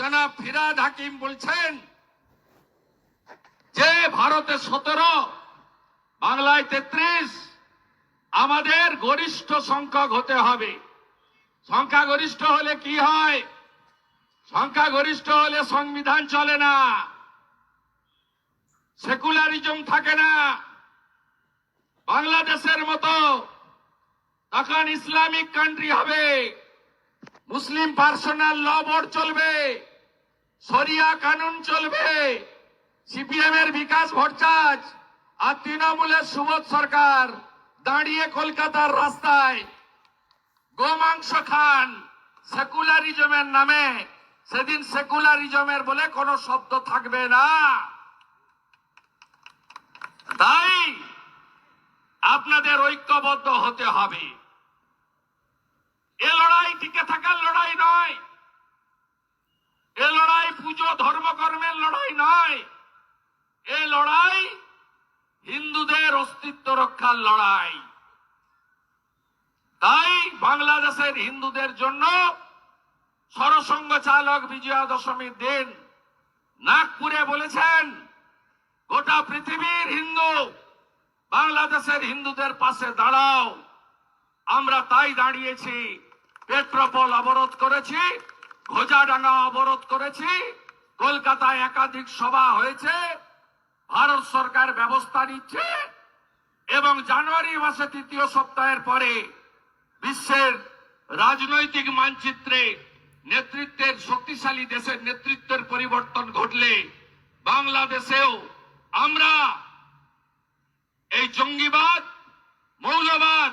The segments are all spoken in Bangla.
জনাব ফিরাদ হাকিম বলছেন যে ভারতে সতেরো, বাংলায় তেত্রিশ, আমাদের গরিষ্ঠ সংখ্যক হতে হবে। সংখ্যাগরিষ্ঠ হলে কি হয়? সংখ্যাগরিষ্ঠ হলে সংবিধান চলে না। সেকুলারিজম থাকে না। বাংলাদেশের মতো তখন ইসলামিক কান্ট্রি হবে। মুসলিম পার্সোনাল ল বোর্ড চলবে। শরিয়া কানুন চলবে। সিপিএম এর বিকাশ ভট্টাচ আর তৃণমূলের সুবোধ সরকার দাঁড়িয়ে কলকাতার রাস্তায়। গোমাংস খান সেকুলারিজমের নামে। সেদিন সেকুলারিজমের বলে কোনো শব্দ থাকবে না। তাই আপনাদের ঐক্যবদ্ধ হতে হবে। হিন্দুদের অস্তিত্ব রক্ষার লড়াই। তাই বাংলাদেশের হিন্দুদের জন্য সরসংঘ চালক বিজয়া দশমীর দিন নাগপুরে বলেছেন, গোটা পৃথিবীর হিন্দু বাংলাদেশের হিন্দুদের পাশে দাঁড়াও। আমরা তাই দাঁড়িয়েছি, পেট্রোপল অবরোধ করেছি, ঘোজাডাঙ্গা অবরোধ করেছি, কলকাতায় একাধিক সভা হয়েছে, ভারত সরকার ব্যবস্থা নিচ্ছে এবং জানুয়ারি মাসে তৃতীয় সপ্তাহের পরে বিশ্বের রাজনৈতিক মানচিত্রে নেতৃত্বের শক্তিশালী দেশের নেতৃত্বের পরিবর্তন ঘটলে বাংলাদেশেও আমরা এই জঙ্গিবাদ, মৌলবাদ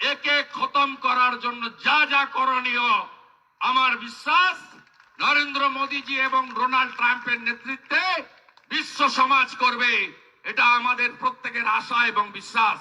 একে খতম করার জন্য যা যা করণীয় আমার বিশ্বাস নরেন্দ্র মোদীজি এবং ডোনাল্ড ট্রাম্পের নেতৃত্বে বিশ্ব সমাজ করবে। এটা আমাদের প্রত্যেকের আশা এবং বিশ্বাস।